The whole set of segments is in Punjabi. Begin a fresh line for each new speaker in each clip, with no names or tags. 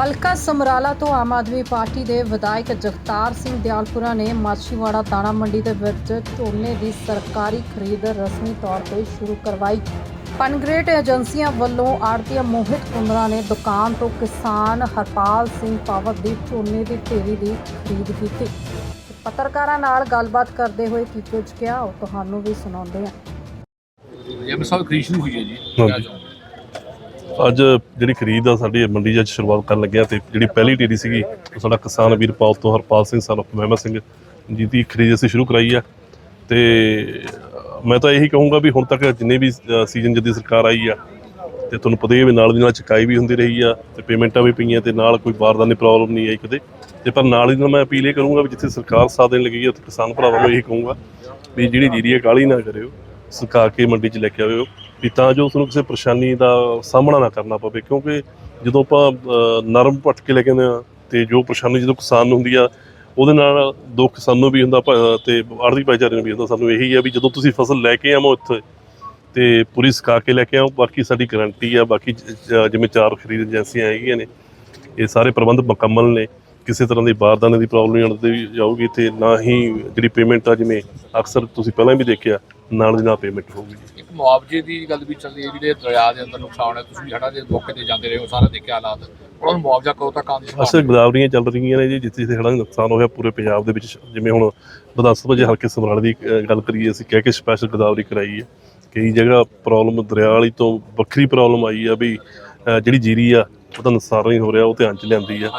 ਹਲਕਾ ਸਮਰਾਲਾ ਤੋਂ ਆਮ ਆਦਮੀ ਪਾਰਟੀ ਦੇ ਵਿਧਾਇਕ ਜਗਤਾਰ ਸਿੰਘ ਦਿਆਲਪੁਰਾ ਨੇ ਮਾਛੀਵਾੜਾ ਦਾਣਾ ਮੰਡੀ ਦੇ ਵਿੱਚ ਝੋਨੇ ਦੀ ਸਰਕਾਰੀ ਖਰੀਦ ਰਸਮੀ ਤੌਰ ਤੇ ਸ਼ੁਰੂ ਕਰਵਾਈ। ਪਨਗ੍ਰੇਟ ਏਜੰਸੀਆਂ ਵੱਲੋਂ ਆੜਤੀਆ ਮੋਹਿਤ ਕੁੰਦਰਾ ਨੇ ਦੁਕਾਨ ਤੋਂ ਕਿਸਾਨ ਹਰਪਾਲ ਸਿੰਘ ਪਾਵਤ ਦੀ ਝੋਨੇ ਦੀ ਢੇਰੀ ਦੀ ਖਰੀਦ ਕੀਤੀ। ਪੱਤਰਕਾਰਾਂ ਨਾਲ ਗੱਲਬਾਤ ਕਰਦੇ ਹੋਏ ਕੀ ਕੁਝ ਕਿਹਾ ਉਹ ਤੁਹਾਨੂੰ ਵੀ ਸੁਣਾਉਂਦੇ ਹਾਂ।
ਇਹ ਸਾਲ ਖਰੀਦ ਸ਼ੁਰੂ ਹੋਈ ਹੈ ਜੀ।
ਹਾਂਜੀ। ਅੱਜ ਜਿਹੜੀ ਖਰੀਦ ਆ ਸਾਡੀ ਮੰਡੀ 'ਚ ਅੱਜ ਸ਼ੁਰੂਆਤ ਕਰਨ ਲੱਗਿਆ ਤੇ ਜਿਹੜੀ ਪਹਿਲੀ ਢੇਰੀ ਸੀਗੀ ਉਹ ਸਾਡਾ ਕਿਸਾਨ ਵੀਰਪਾਲ ਤੋਂ ਹਰਪਾਲ ਸਿੰਘ ਸਨ ਮਹਿਮਾ ਸਿੰਘ ਜਿਹਦੀ ਖਰੀਦ ਅਸੀਂ ਸ਼ੁਰੂ ਕਰਾਈ ਆ। ਤੇ ਮੈਂ ਤਾਂ ਇਹੀ ਕਹੂੰਗਾ ਵੀ ਹੁਣ ਤੱਕ ਜਿੰਨੇ ਵੀ ਅਹ, ਸੀਜ਼ਨ ਜਦੀ ਸਰਕਾਰ ਆਈ ਆ ਤੇ ਤੁਹਾਨੂੰ ਪਤਾ ਹੀ ਹੈ ਵੀ ਨਾਲ ਦੀ ਨਾਲ ਚਕਾਈ ਵੀ ਹੁੰਦੀ ਰਹੀ ਆ ਤੇ ਪੇਮੈਂਟਾਂ ਵੀ ਪਈਆਂ ਤੇ ਨਾਲ ਕੋਈ ਬਾਰਦਾਨੇ ਪ੍ਰੋਬਲਮ ਨਹੀਂ ਆਈ ਕਦੇ। ਤੇ ਪਰ ਨਾਲ ਹੀ ਨਾਲ ਮੈਂ ਅਪੀਲ ਇਹ ਕਰੂੰਗਾ ਵੀ ਜਿੱਥੇ ਸਰਕਾਰ ਸਾਥ ਦੇਣ ਲੱਗੀ ਹੈ ਉੱਥੇ ਕਿਸਾਨ ਭਰਾਵਾਂ ਨੂੰ ਇਹੀ ਕਹੂੰਗਾ ਵੀ ਜਿਹੜੀ ਜੀਰੀ ਹੈ ਕਾਲੀ ਨਾ ਕਰਿਓ ਸੁਕਾ ਕੇ ਮੰਡੀ 'ਚ ਲੈ ਕੇ ਆਇਓ। ਵੀ ਤਾਂ ਜੋ ਉਸਨੂੰ ਕਿਸੇ ਪਰੇਸ਼ਾਨੀ ਦਾ ਸਾਹਮਣਾ ਨਾ ਕਰਨਾ ਪਵੇ, ਕਿਉਂਕਿ ਜਦੋਂ ਆਪਾਂ ਨਰਮ ਪੱਟ ਕੇ ਲੈ ਕੇ ਆਉਂਦੇ ਆ ਤੇ ਜੋ ਪਰੇਸ਼ਾਨੀ ਜਦੋਂ ਕਿਸਾਨ ਨੂੰ ਹੁੰਦੀ ਆ, ਉਹਦੇ ਨਾਲ ਦੁੱਖ ਸਾਨੂੰ ਵੀ ਹੁੰਦਾ, ਭ- ਤੇ ਆੜਤੀ ਭਾਈਚਾਰੇ ਨੂੰ ਵੀ ਹੁੰਦਾ। ਸਾਨੂੰ ਇਹੀ ਆ ਵੀ ਜਦੋਂ ਤੁਸੀਂ ਫਸਲ ਲੈ ਕੇ ਆਵੋ ਇੱਥੇ ਤੇ ਪੂਰੀ ਸੁਕਾ ਕੇ ਲੈ ਕੇ ਆਓ, ਬਾਕੀ ਸਾਡੀ ਗਾਰੰਟੀ ਆ, ਬਾਕੀ ਜ- ਜਿਵੇਂ ਚਾਰ ਖਰੀਦ ਏਜੰਸੀਆਂ ਹੈਗੀਆਂ ਨੇ, ਇਹ ਸਾਰੇ ਪ੍ਰਬੰਧ ਮੁਕੰਮਲ ਨੇ। ਕਿਸੇ ਤਰ੍ਹਾਂ ਦੀ ਬਾਰਦਾਨੇ ਦੀ ਪ੍ਰੋਬਲਮ ਨਹੀਂ ਆਉਂਦੀ ਜਾਊਗੀ ਤੇ ਨਾ ਹੀ ਜਿਹੜੀ ਪੇਮੈਂਟ ਆ, ਜਿਵੇਂ ਅਕਸਰ ਤੁਸੀਂ ਪਹਿਲਾਂ ਵੀ ਦੇਖਿਆ ਨਾਲ ਦੀ ਨਾਲ ਪੇਮੈਂਟ ਹੋਊਗੀ
ਇੱਕ ਮੁਆਵਜ਼ੇ ਦੀ ਗੱਲ ਵੀ ਚੱਲਦੀ ਹੈ ਜਿਹੜੇ ਦਰਿਆ ਦੇ ਅੰਦਰ ਨੁਕਸਾਨ ਹੈ ਤੁਸੀਂ ਹੜਾ ਦੇ ਮੌਕੇ ਤੇ ਜਾਂਦੇ ਰਹੇ ਹੋ ਸਾਰਾ ਦੇਖਿਆ ਹਾਲਾਤ। ਉਹਨਾਂ ਨੂੰ ਮੁਆਵਜ਼ਾ ਕਦੋਂ ਤੱਕ ਆਉਣ ਦੀ ਸੰਭਾਵਨਾ
ਅਸਲ ਗਦਾਵਰੀਆਂ ਚੱਲ ਰਹੀਆਂ ਨੇ ਜੀ ਜਿੱਥੇ ਜਿੱਥੇ ਹੜ੍ਹਾਂ ਦਾ ਨੁਕਸਾਨ ਹੋਇਆ ਪੂਰੇ ਪੰਜਾਬ ਦੇ ਵਿੱਚ ਜਿਵੇਂ ਹੁਣ ਸਭਾ ਜੇ ਹਲਕੇ ਸਮਰਾਲੇ ਦੀ ਗੱਲ ਕਰੀਏ ਅਸੀਂ ਕਹਿ ਕੇ ਸਪੈਸ਼ਲ ਗਦਾਵਰੀ ਕਰਾਈ ਹੈ। ਕਈ ਜਗ੍ਹਾ ਪ੍ਰੋਬਲਮ ਦਰਿਆ ਵਾਲੀ ਤੋਂ ਵੱਖਰੀ ਪ੍ਰੋਬਲਮ ਆਈ ਆ ਵੀ ਜਿਹੜੀ ਜੀਰੀ ਆ ਉਹਦਾ ਨੁਕਸਾਨ ਨਹੀਂ ਹੋ ਰਿਹਾ ਉਹ ਧਿਆਨ ਚ ਲਿਆਂਦੀ ਆ।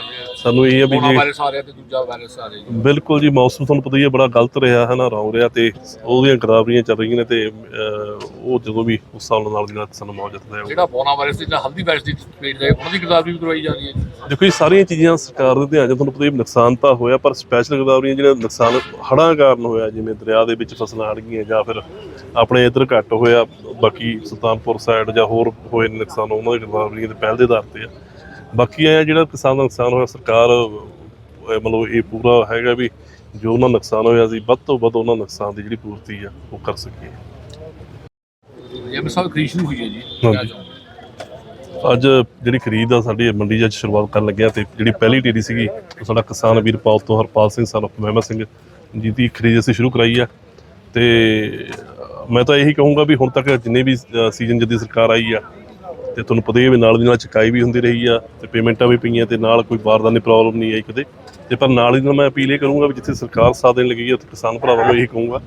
ਸਾਨੂੰ ਇਹ ਆ ਵੀ
ਕੋਰੋਨਾ
ਜੇ
ਵਾਇਰਸ ਆ ਰਿਹਾ ਤੇ ਦੂਜਾ ਵਾਇਰਸ ਆ ਰਿਹਾ ਜੀ।
ਬਿਲਕੁਲ ਜੀ ਮੌਸਮ ਤੁਹਾਨੂੰ ਪਤਾ ਹੀ ਹੈ ਬੜਾ ਗਲਤ ਰਿਹਾ ਹੈ ਨਾ ਰੌ ਰਿਹਾ ਤੇ ਉਹਦੀਆਂ ਗਦਾਵਰੀਆਂ ਚੱਲ ਰਹੀਆਂ ਨੇ ਤੇ ਅਹ, ਉਹ ਜਦੋਂ ਵੀ ਉਸ ਸਾਲ ਨਾਲ ਦੀ ਨਾਲ ਸਾਨੂੰ ਮੌਜੂਦ ਹੈ
ਜਿਹੜਾ ਬੋਨਾ ਵਾਇਰਸ ਦੀ ਜਿਹੜਾ ਹਲਦੀ ਵਾਇਰਸ ਦੀ ਸਪੀਡ ਹੈ ਉਹਨਾਂ ਦੀ ਗਦਾਵਰੀ ਵੀ ਕਰਵਾਈ ਜਾ ਰਹੀ ਹੈ ਜੀ।
ਦੇਖੋ ਇਹ ਸਾਰੀਆਂ ਚੀਜ਼ਾਂ ਸਰਕਾਰ ਦੇ ਧਿਆਨ 'ਚ ਤੁਹਾਨੂੰ ਪਤਾ ਹੀ ਹੈ ਨੁਕਸਾਨ ਤਾਂ ਹੋਇਆ ਪਰ ਸਪੈਸ਼ਲ ਗਦਾਵਰੀਆਂ ਜਿਹੜਾ ਨੁਕਸਾਨ ਹੜ੍ਹਾਂ ਕਾਰਨ ਹੋਇਆ ਜਿਵੇਂ ਦਰਿਆ ਦੇ ਵਿੱਚ ਫਸਲਾਂ ਹੜ ਗਈਆਂ ਜਾਂ ਫਿਰ ਆਪਣੇ ਇੱਧਰ ਘੱਟ ਹੋਇਆ ਬਾਕੀ ਸੁਲਤਾਨਪੁਰ ਸਾਈਡ ਜਾਂ ਹੋਰ ਹੋਏ ਨੁਕਸਾਨ ਉਹਨਾਂ ਦੇ ਗਦਾਵਰੀਆਂ ਦੇ ਪਹਿਲ ਦੇ ਆਧਾਰ ਤੇ ਆ। ਬਾਕੀ ਇਹ ਜਿਹੜਾ ਕਿਸਾਨ ਦਾ ਨੁਕਸਾਨ ਹੋਇਆ ਸਰਕਾਰ ਮਤਲਬ ਇਹ ਪੂਰਾ ਹੈਗਾ ਵੀ ਜੋ ਉਹਨਾਂ ਨੁਕਸਾਨ ਹੋਇਆ ਸੀ ਵੱਧ ਤੋਂ ਵੱਧ ਉਹਨਾਂ ਨੁਕਸਾਨ ਦੀ ਜਿਹੜੀ ਪੂਰਤੀ ਆ ਉਹ ਕਰ ਸਕੀਏ।
ਸਾਲ ਖਰੀਦ ਸ਼ੁਰੂ ਹੋਈ ਹੈ ਜੀ।
ਅੱਜ ਜਿਹੜੀ ਖਰੀਦ ਆ ਸਾਡੀ ਮੰਡੀ ਅੱਜ ਸ਼ੁਰੂਆਤ ਕਰਨ ਲੱਗਿਆ ਤੇ ਜਿਹੜੀ ਪਹਿਲੀ ਢੇਰੀ ਸੀਗੀ ਉਹ ਸਾਡਾ ਕਿਸਾਨ ਵੀਰ ਪਾਲ ਤੋਂ ਹਰਪਾਲ ਸਿੰਘ ਸਨ of ਮਹਿਮਾ ਸਿੰਘ ਜਿਹਦੀ ਖਰੀਦ ਅਸੀਂ ਸ਼ੁਰੂ ਕਰਾਈ ਆ। ਤੇ ਮੈਂ ਤਾਂ ਇਹੀ ਕਹੂੰਗਾ ਵੀ ਹੁਣ ਤੱਕ ਜਿੰਨੇ ਵੀ ਸੀਜ਼ਨ ਜਦੀ ਸਰਕਾਰ ਆਈ ਆ ਤੇ ਤੁਹਾਨੂੰ ਪਤਾ ਹੀ ਹੈ ਵੀ ਨਾਲ ਦੀ ਨਾਲ ਚਕਾਈ ਵੀ ਹੁੰਦੀ ਰਹੀ ਆ ਤੇ ਪੇਮੈਂਟਾਂ ਵੀ ਪਈਆਂ ਤੇ ਨਾਲ ਕੋਈ ਬਾਰਦਾਨੇ ਪ੍ਰੋਬਲਮ ਨਹੀਂ ਆਈ ਕਦੇ। ਤੇ ਪਰ ਨਾਲ ਹੀ ਨਾਲ ਮੈਂ ਅਪੀਲ ਇਹ ਕਰੂੰਗਾ ਵੀ ਜਿੱਥੇ ਸਰਕਾਰ ਸਾਥ ਦੇਣ ਲੱਗੀ ਹੈ ਉੱਥੇ ਕਿਸਾਨ ਭਰਾਵਾਂ ਨੂੰ ਇਹੀ ਕਹੂੰਗਾ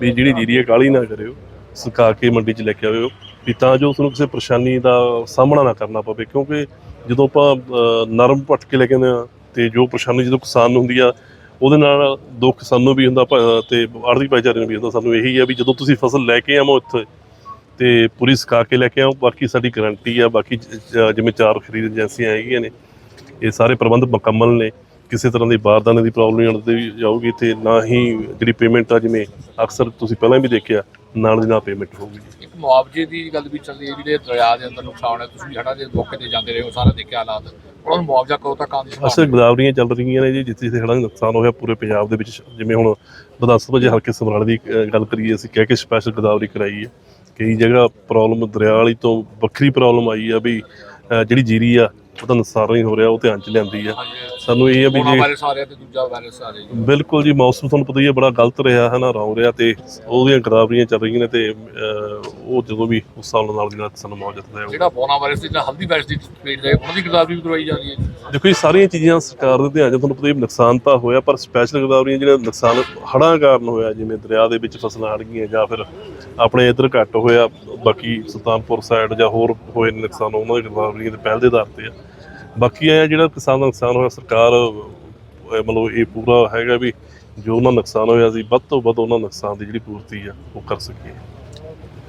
ਵੀ ਜਿਹੜੀ ਜੀਰੀ ਹੈ ਕਾਲੀ ਨਾ ਕਰਿਓ, ਸੁਕਾ ਕੇ ਮੰਡੀ 'ਚ ਲੈ ਕੇ ਆਇਓ, ਵੀ ਤਾਂ ਜੋ ਉਸਨੂੰ ਕਿਸੇ ਪਰੇਸ਼ਾਨੀ ਦਾ ਸਾਹਮਣਾ ਨਾ ਕਰਨਾ ਪਵੇ। ਕਿਉਂਕਿ ਜਦੋਂ ਆਪਾਂ ਨਰਮ ਪੱਟ ਕੇ ਲੈ ਕੇ ਆਉਂਦੇ ਆ ਤੇ ਜੋ ਪਰੇਸ਼ਾਨੀ ਜਦੋਂ ਕਿਸਾਨ ਨੂੰ ਹੁੰਦੀ ਆ, ਉਹਦੇ ਨਾਲ ਦੁੱਖ ਸਾਨੂੰ ਵੀ ਹੁੰਦਾ ਭ- ਤੇ ਆੜਤੀ ਭਾਈਚਾਰੇ ਨੂੰ ਵੀ ਹੁੰਦਾ। ਸਾਨੂੰ ਇਹੀ ਆ ਵੀ ਜਦੋਂ ਤੁਸੀਂ ਫਸਲ ਲੈ ਕੇ ਆਵੋ ਇੱਥੇ ਤੇ ਪੂਰੀ ਸੁਕਾ ਕੇ ਲੈ ਕੇ ਆਓ। ਬਾਕੀ ਸਾਡੀ ਗਾਰੰਟੀ ਆ ਬਾਕੀ ਜਿਵੇਂ ਚਾਰ ਖਰੀਦ ਏਜੰਸੀਆਂ ਹੈਗੀਆਂ ਨੇ ਇਹ ਸਾਰੇ ਪ੍ਰਬੰਧ ਮੁਕੰਮਲ ਨੇ। ਕਿਸੇ ਤਰ੍ਹਾਂ ਦੀ ਬਾਰਦਾਨੇ ਦੀ ਪ੍ਰੋਬਲਮ ਨਹੀਂ ਆਉਂਦੀ ਜਾਊਗੀ। ਤੇ ਨਾ ਹੀ ਜਿਹੜੀ ਪੇਮੈਂਟ ਆ ਜਿਵੇਂ ਅਕਸਰ ਤੁਸੀਂ ਪਹਿਲਾਂ ਵੀ ਦੇਖਿਆ ਨਾਲ ਦੀ ਨਾਲ ਪੇਮੈਂਟ ਹੋਊਗੀ।
ਇੱਕ ਮੁਆਵਜ਼ੇ ਦੀ ਗੱਲ ਵੀ ਚੱਲਦੀ ਹੈ ਜਿਹੜੇ ਦਰਿਆ ਦੇ ਅੰਦਰ ਨੁਕਸਾਨ ਹੈ ਤੁਸੀਂ ਹੜਾ ਦੇ ਮੌਕੇ ਤੇ ਜਾਂਦੇ ਰਹੇ ਹੋ ਸਾਰਾ ਦੇਖਿਆ ਹਾਲਾਤ। ਉਹਨਾਂ ਨੂੰ ਮੁਆਵਜ਼ਾ ਕਦੋਂ ਤੱਕ ਆਉਣ ਦੀ
ਅਸਲ ਗਦਾਵਰੀਆਂ ਚੱਲ ਰਹੀਆਂ ਨੇ ਜੀ ਜਿੱਥੇ ਜਿੱਥੇ ਹੜ੍ਹਾਂ ਦਾ ਨੁਕਸਾਨ ਹੋਇਆ ਪੂਰੇ ਪੰਜਾਬ ਦੇ ਵਿੱਚ ਜਿਵੇਂ ਹੁਣ ਸਭਾ ਜੇ ਹਲਕੇ ਸਮਰਾਲੇ ਦੀ ਗੱਲ ਕਰੀਏ ਅਸੀਂ ਕਹਿ ਕੇ ਸਪੈਸ਼ਲ ਗਦਾਵਰੀ ਕਰਾਈ ਹੈ। ਕਈ ਜਗ੍ਹਾ ਪ੍ਰੋਬਲਮ ਦਰਿਆ ਵਾਲੀ ਤੋਂ ਵੱਖਰੀ ਪ੍ਰੋਬਲਮ ਆਈ ਆ ਵੀ ਜਿਹੜੀ ਜੀਰੀ ਆ ਉਹਦਾ ਨੁਕਸਾਨ ਨਹੀਂ ਹੋ ਰਿਹਾ ਉਹ ਧਿਆਨ ਚ ਲਿਆਂਦੀ ਆ ਸਾਨੂੰ ਇਹ ਆ ਵੀ
ਕੋਰੋਨਾ
ਜੇ
ਵਾਇਰਸ ਆ ਰਿਹਾ ਤੇ ਦੂਜਾ ਵਾਇਰਸ ਆ ਰਿਹਾ ਜੀ।
ਬਿਲਕੁਲ ਜੀ ਮੌਸਮ ਤੁਹਾਨੂੰ ਪਤਾ ਹੀ ਹੈ ਬੜਾ ਗਲਤ ਰਿਹਾ ਹੈ ਨਾ ਰੌ ਰਿਹਾ ਤੇ ਉਹਦੀਆਂ ਗਦਾਵਰੀਆਂ ਚੱਲ ਰਹੀਆਂ ਨੇ ਤੇ ਉਹ ਜਦੋਂ ਵੀ ਉਸ ਸਾਲ ਨਾਲ ਦੀ ਨਾਲ ਸਾਨੂੰ ਮੌਜੂਦ ਹੈ
ਜਿਹੜਾ ਬੋਨਾ ਵਾਇਰਸ ਦੀ ਜਿਹੜਾ ਹਲਦੀ ਵਾਇਰਸ ਦੀ ਸਪੀਡ ਹੈ ਉਹਨਾਂ ਦੀ ਗਦਾਵਰੀ ਵੀ ਕਰਵਾਈ ਜਾ ਰਹੀ ਹੈ ਜੀ।
ਦੇਖੋ ਇਹ ਸਾਰੀਆਂ ਚੀਜ਼ਾਂ ਸਰਕਾਰ ਦੇ ਧਿਆਨ 'ਚ ਤੁਹਾਨੂੰ ਪਤਾ ਹੀ ਨੁਕਸਾਨ ਤਾਂ ਹੋਇਆ ਪਰ ਸਪੈਸ਼ਲ ਗਦਾਵਰੀਆਂ ਜਿਹੜਾ ਨੁਕਸਾਨ ਹੜ੍ਹਾਂ ਕਾਰਨ ਹੋਇਆ ਜਿਵੇਂ ਦਰਿਆ ਦੇ ਵਿੱਚ ਫਸਲਾਂ ਹੜ ਗਈਆਂ ਜਾਂ ਫਿਰ ਆਪਣੇ ਇੱਧਰ ਘੱਟ ਹੋਇਆ ਬਾਕੀ ਸੁਲਤਾਨਪੁਰ ਸਾਈਡ ਜਾਂ ਹੋਰ ਹੋਏ ਨੁਕਸਾਨ ਉਹਨਾਂ ਦੇ ਗਦਾਵਰੀਆਂ ਦੇ ਪਹਿਲ ਦੇ ਆਧਾਰ ਤੇ ਆ ਬਾਕੀ ਇਹ ਜਿਹੜਾ ਕਿਸਾਨ ਦਾ ਨੁਕਸਾਨ ਹੋਇਆ ਸਰਕਾਰ ਅਹ, ਮਤਲਬ ਇਹ ਪੂਰਾ ਹੈਗਾ ਵੀ ਜੋ ਉਹਨਾਂ ਨੁਕਸਾਨ ਹੋਇਆ ਸੀ ਵੱਧ ਤੋਂ ਵੱਧ ਉਹਨਾਂ ਨੁਕਸਾਨ ਦੀ ਜਿਹੜੀ ਪੂਰਤੀ ਆ ਉਹ ਕਰ ਸਕੀਏ।